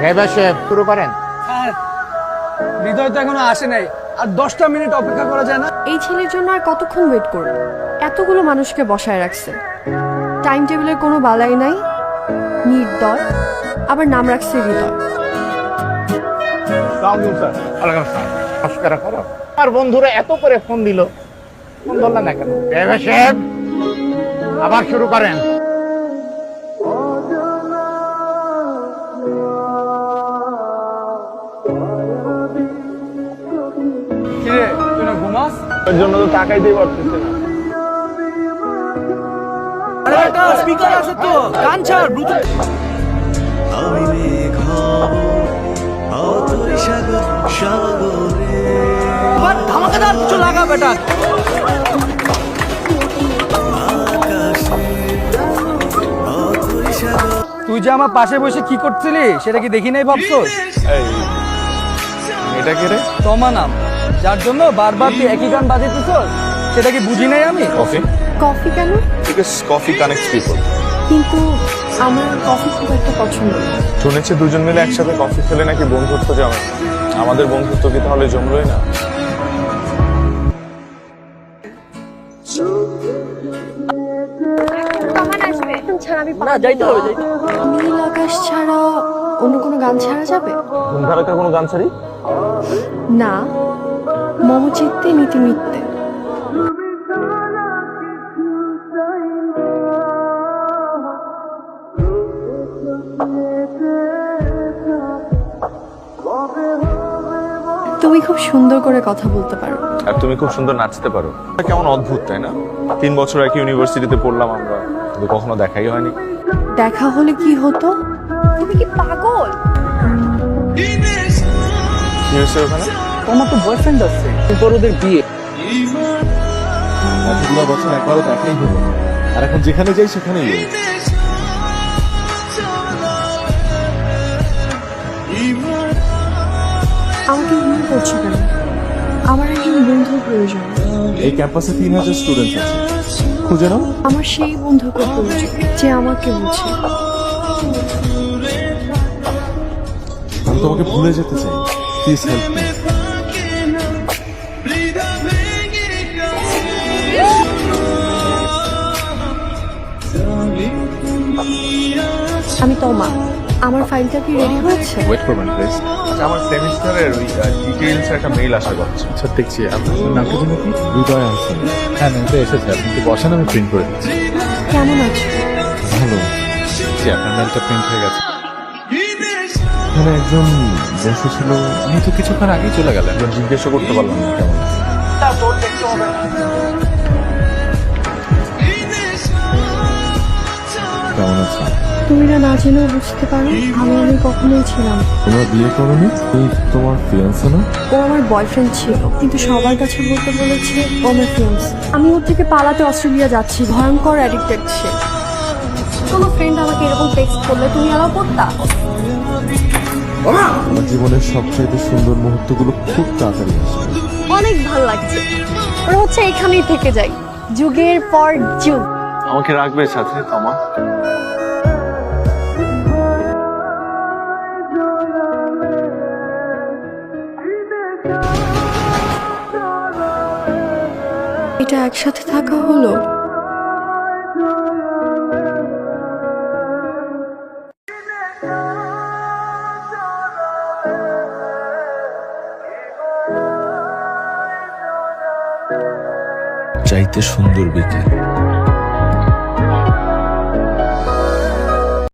Driver সাহেব শুরু করেন স্যার হৃদয় তো এখনও আসে নাই। আর দশটা মিনিট অপেক্ষা করা যায় না? এই ছেলের জন্য আর কতক্ষণ ওয়েট করব? এতগুলো মানুষকে বসায় রাখছে। টাইম টেবিলের কোনো বালাই নাই নির্দয় আবার নাম রাখছে হৃদয়। নমস্কার করো আর বন্ধুরা এত করে ফোন দিল। ফোন ধরলেন না কেন? ড্রাইভার সাহেব আবার শুরু করেন। কিরে তুই না ঘুমাস? এর জন্য তো তাকাইতেই পারতেছি না। আরে একটা স্পিকার আছে তো গান ছাড় ব্লুটুথ আমি মেঘ হব অতই সাগর সাগরে। বাট ধামাকাদার কিছু লাগা বেটা। আকাশে অতই সাগর। তুই যে আমার পাশে বসে কি করছিলি সেটা কি দেখি নাই ভাবছোস? এই এটা কে রে? তোমা নাম। যার জন্য বারবার তুই একই গান বাজাইতেছস সেটা কি বুঝি নাই আমি? কফি? কফি কেন? বিকজ কফি কানেক্টস পিপল কিন্তু আমার কফি খুব একটা পছন্দ শুনেছি দুজন মিলে একসাথে কফি খেলে নাকি বন্ধুত্ব জমে। আমাদের বন্ধুত্ব কি তাহলে জমলোই না? না যাইতে হবে যাইতে নীল আকাশ ছাড়া অন্য কোনো গান ছাড়া যাবে? ধুমধারাকার কোনো গান ছাড়ি? না। মম চিত্তে নীতি মিথ্যে তুমি খুব সুন্দর করে কথা বলতে পারো। আর তুমি খুব সুন্দর নাচতে পারো। কেমন অদ্ভুত তাই না? তিন বছর একই ইউনিভার্সিটিতে পড়লাম আমরা কিন্তু কখনো দেখাই হয়নি। দেখা হলে কি হতো? তুমি কি পাগল? কি হয়েছে ওখানে? তোমার তো বয়ফ্রেন্ড আছে। তোর ওদের বিয়ে। এতগুলো বছর একবারও দেখাই হলো। আর এখন যেখানে যাই সেখানেই আমাকে মনে করছ কেন? আমার একজন বন্ধুর প্রয়োজন। এই ক্যাম্পাসে তিন হাজার স্টুডেন্ট আছে। খুঁজে নাও। আমার সেই বন্ধুকে প্রয়োজন যে আমাকে বুঝে। আমি তোমাকে ভুলে যেতে চাই। প্লিজ হেল্প মি আমি তমা আমার ফাইলটা কি রেডি হয়েছে? ওয়েট করবেন প্লিজ আচ্ছা আমার সেমিস্টারের ওই ডিটেইলস একটা মেইল আশা করছে আচ্ছা দেখছি আপনার নামটা জানি কি? হৃদয় আনসার হ্যাঁ মেয়েটা এসেছে আপনি কি বসেন আমি প্রিন্ট করে দিচ্ছি। কেমন আছো? ভালো। জি আপনার মেলটা প্রিন্ট হয়ে গেছে। এখানে একজন ছিল উনি তো কিছুক্ষণ আগেই চলে গেলেন। জিজ্ঞেস করতে পারলাম না কেমন? কেমন আছে তুমি না না জেনেও বুঝতে পারো আমি আমি কখনোই ছিলাম। তোমরা বিয়ে করোনি? এই তোমার ফিয়ান্সে না? ও আমার বয়ফ্রেন্ড ছিল কিন্তু সবার কাছে বলতে বলেছে ও আমার ফ্রেন্ডস আমি ওর থেকে পালাতে অস্ট্রেলিয়া যাচ্ছি ভয়ঙ্কর অ্যাডিক্টেড সে। কোনো ফ্রেন্ড আমাকে এরকম টেক্সট করলে তুমি অ্যালাউ করতা? আমার জীবনের সবচাইতে সুন্দর মুহূর্তগুলো খুব তাড়াতাড়ি আসবে অনেক ভালো লাগছে। ওরা হচ্ছে এখানেই থেকে যাই যুগের পর যুগ। আমাকে রাখবে সাথে তোমা? এটা একসাথে থাকা হলো। চাইতে সুন্দর বিকেল।